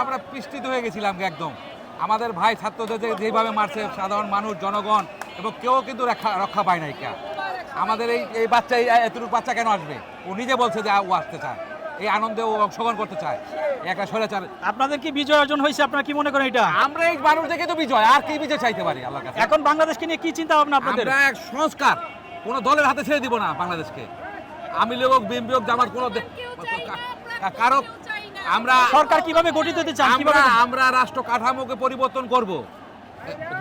আমরা পৃষ্ঠিত হয়ে গেছিলাম একদম। আমাদের ভাই ছাত্রদের যে যেভাবে মারছে সাধারণ মানুষ জনগণ এবং কেউ কিন্তু রক্ষা রক্ষা পায় নাই কে। আমাদের এই এই বাচ্চা এই এতটুকু বাচ্চা কেন আসবে? ও নিজে বলছে যে ও আসতে চায়। এই আনন্দে ও অংশগ্রহণ করতে চায়। একটা স্বৈরাচার। আপনাদের কি বিজয় অর্জন হয়েছে? আপনারা কি মনে করেন এটা? আমরা এই মানুষ দেখে তো বিজয়। আর কি বিজয় চাইতে পারি আল্লাহর কাছে? এখন বাংলাদেশকে নিয়ে কি চিন্তা ভাবনা আপনাদের? এক সংস্কার। কোনো দলের হাতে ছেড়ে দিব না বাংলাদেশকে। আমি লোক বিএমপি হোক জামাত কোনো কারও আমরা সরকার কীভাবে গঠিত হতে চান আমরা কীভাবে আমরা রাষ্ট্র কাঠামোকে পরিবর্তন করব।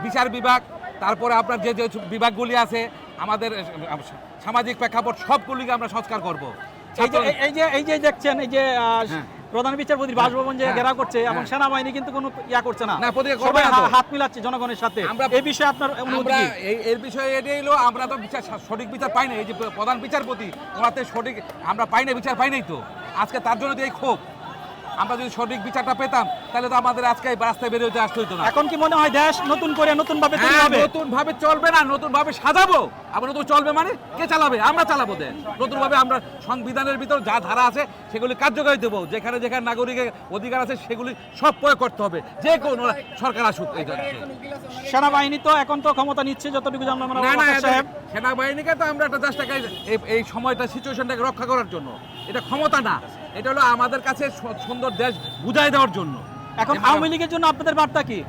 বিচার বিভাগ তারপরে আপনার যে যে বিভাগগুলি আছে আমাদের সামাজিক প্রেক্ষাপট সবগুলিকে আমরা সংস্কার করব। এই যে এই- যে এই যে দেখছেন এই যে হ্যাঁ। প্রধান বিচারপতির বাসভবন যে হ্যাঁ। ঘেরাও করছে এবং হ্যাঁ। সেনাবাহিনী কিন্তু কোনো ইয়া করছে না। সবাই। হাত মিলাচ্ছে জনগণের সাথে। আমরা- এই বিষয়ে আপনার আমরা এই এর বিষয়ে এটাই হলো আমরা তো বিচার সঠিক বিচার পাই না এই যে প্রধান বিচারপতি ওনাতে সঠিক আমরা পাই না বিচার পাই নাই তো। আজকে তার জন্য তো এই ক্ষোভ। আমরা যদি সঠিক বিচারটা পেতাম তাহলে তো আমাদের আজকে এই রাস্তায় বেরিয়ে হতে আসতে হতো না। এখন কি মনে হয় দেশ নতুন করে নতুন ভাবে তৈরি হ্যাঁ, হবে? নতুন ভাবে চলবে না নতুন ভাবে সাজাবো। আবার নতুন চলবে মানে কে চালাবে? আমরা চালাবো দেশ। নতুন ভাবে আমরা সংবিধানের ভিতর যা ধারা আছে সেগুলি কার্যকরী দেবো। যেখানে যেখানে নাগরিকের অধিকার আছে সেগুলি সব প্রয়োগ করতে হবে। যে কোনো সরকার আসুক এই দেশে। সেনাবাহিনী তো এখন তো ক্ষমতা নিচ্ছে যতটুকু জানলাম আমরা না না সাহেব। সেনাবাহিনীকে তো আমরা একটা জাস্ট এই সময়টা সিচুয়েশনটাকে রক্ষা করার জন্য। এটা ক্ষমতা না। এটা হলো আমাদের কাছে সুন্দর দেশ বুঝাই দেওয়ার জন্য। এখন আওয়ামী লীগের জন্য আপনাদের বার্তা কি?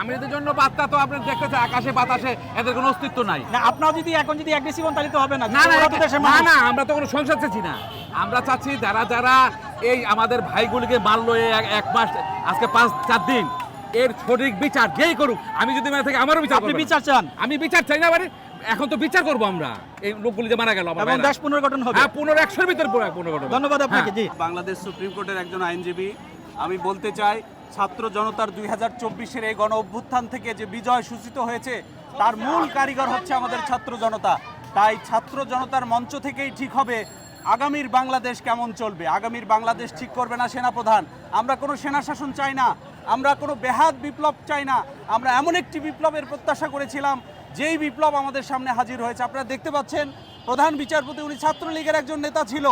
আমাদের জন্য বার্তা তো আপনি দেখতেছেন আকাশে বাতাসে এদের কোনো অস্তিত্ব নাই। না আপনারা যদি এখন যদি অ্যাগ্রেসিভ হন তাহলে তো হবে না। না না না আমরা তো কোনো সংসার চাচ্ছি না। আমরা চাচ্ছি যারা যারা এই আমাদের ভাইগুলিকে মারলো এই এক- মাস আজকে পাঁচ চার দিন এর সঠিক বিচার যেই করুক আমি যদি মেরে থাকি আমারও বিচার আপনি বিচার চান। আমি বিচার চাই না মানে এখন তো বিচার করব আমরা। এই লোকগুলি যে মারা গেল আমার এবং। দেশ পুনর্গঠন হবে। হ্যাঁ পনেরো একশোর ভিতরে পুরো পনেরো ঘটনা। ধন্যবাদ আপনাকে হ্যাঁ। জি। বাংলাদেশ সুপ্রিম কোর্টের একজন আইনজীবী আমি বলতে চাই ছাত্র জনতার দুই হাজার চব্বিশের এই গণ অভ্যুত্থান থেকে যে বিজয় সূচিত হয়েছে তার মূল কারিগর হচ্ছে আমাদের ছাত্র জনতা। তাই ছাত্র জনতার মঞ্চ থেকেই ঠিক হবে আগামীর বাংলাদেশ কেমন চলবে। আগামীর বাংলাদেশ ঠিক করবে না সেনাপ্রধান। আমরা কোনো সেনা শাসন চাই না আমরা কোনো বেহাত বিপ্লব চাই না। আমরা এমন একটি বিপ্লবের প্রত্যাশা করেছিলাম যেই বিপ্লব আমাদের সামনে হাজির হয়েছে আপনারা দেখতে পাচ্ছেন প্রধান বিচারপতি উনি ছাত্রলীগের একজন নেতা ছিল।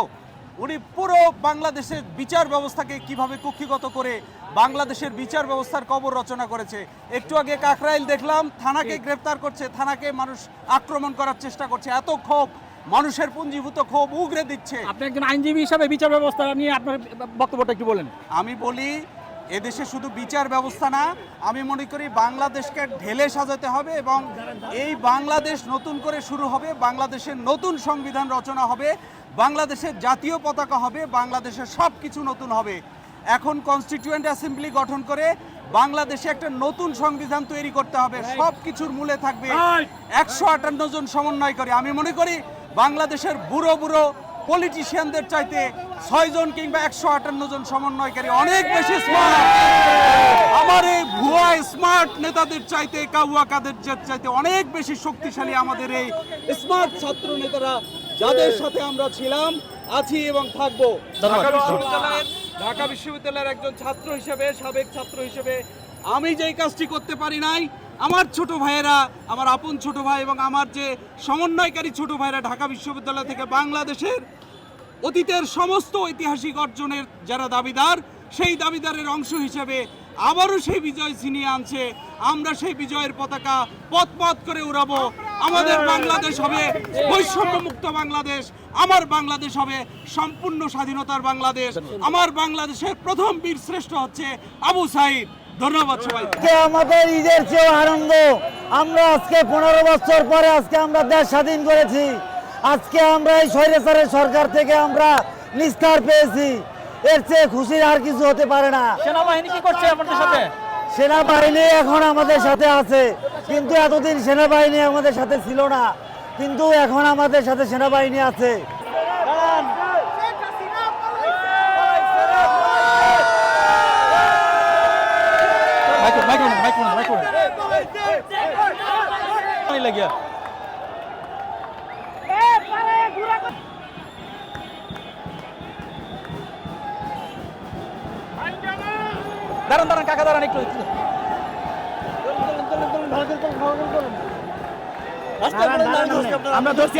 উনি পুরো বাংলাদেশের বিচার ব্যবস্থাকে কীভাবে কক্ষিগত করে বাংলাদেশের বিচার ব্যবস্থার কবর রচনা করেছে একটু আগে কাকরাইল দেখলাম থানাকে গ্রেফতার করছে থানাকে মানুষ আক্রমণ করার চেষ্টা করছে এত ক্ষোভ মানুষের পুঞ্জীভূত ক্ষোভ উগরে দিচ্ছে। আপনি একজন আইনজীবী হিসাবে বিচার ব্যবস্থা নিয়ে আপনার বক্তব্যটা একটু বলেন। আমি বলি এদেশে শুধু বিচার ব্যবস্থা না আমি মনে করি বাংলাদেশকে ঢেলে সাজাতে হবে এবং এই বাংলাদেশ নতুন করে শুরু হবে বাংলাদেশের নতুন সংবিধান রচনা হবে বাংলাদেশের জাতীয় পতাকা হবে বাংলাদেশের সব কিছু নতুন হবে। এখন কনস্টিটিউয়েন্ট অ্যাসেম্বলি গঠন করে বাংলাদেশে একটা নতুন সংবিধান তৈরি করতে হবে সব কিছুর মূলে থাকবে একশো আটান্ন জন সমন্বয় করে আমি মনে করি বাংলাদেশের বুড়ো বুড়ো পলিটিশিয়ানদের চাইতে ছয়জন কিংবা একশো আটান্ন জন সমন্বয়কারী অনেক বেশি স্মার্ট আমার এই ভুয়া স্মার্ট নেতাদের চাইতে কাউয়া কাদের চাইতে অনেক বেশি শক্তিশালী আমাদের এই স্মার্ট ছাত্র নেতারা যাদের সাথে আমরা ছিলাম আছি এবং থাকব। ঢাকা বিশ্ববিদ্যালয়ের ঢাকা বিশ্ববিদ্যালয়ের একজন ছাত্র হিসেবে সাবেক ছাত্র হিসেবে আমি যেই কাজটি করতে পারি নাই আমার ছোট ভাইয়েরা, আমার আপন ছোট ভাই এবং আমার যে সমন্বয়কারী ছোট ভাইয়েরা ঢাকা বিশ্ববিদ্যালয় থেকে বাংলাদেশের অতীতের সমস্ত ঐতিহাসিক অর্জনের যারা দাবিদার, সেই দাবিদারের অংশ হিসেবে আবারও সেই বিজয় ছিনিয়ে আনছে। আমরা সেই বিজয়ের পতাকা পথ পথ করে উড়াবো। আমাদের বাংলাদেশ হবে বৈষম্য মুক্ত বাংলাদেশ। আমার বাংলাদেশ হবে সম্পূর্ণ স্বাধীনতার বাংলাদেশ। আমার বাংলাদেশের প্রথম বীর শ্রেষ্ঠ হচ্ছে আবু সাইদ। ধন্যবাদ সবাই আমাদের ঈদের চেয়েও আনন্দ আমরা আজকে পনেরো বছর পরে আজকে আমরা দেশ স্বাধীন করেছি। আজকে আমরা এই স্বৈরাচারের সরকার থেকে আমরা নিস্তার পেয়েছি। এর চেয়ে খুশির আর কিছু হতে পারে না। সেনাবাহিনী কি করছে আপনাদের সাথে? সেনাবাহিনী এখন আমাদের সাথে আছে কিন্তু এতদিন সেনাবাহিনী আমাদের সাথে ছিল না কিন্তু এখন আমাদের সাথে সেনাবাহিনী আছে। Mike mike mike mike mike লাগিয়া দাঁড়ান দাঁড়ান কাকা দাঁড়ান একটু। আমরা ধরছি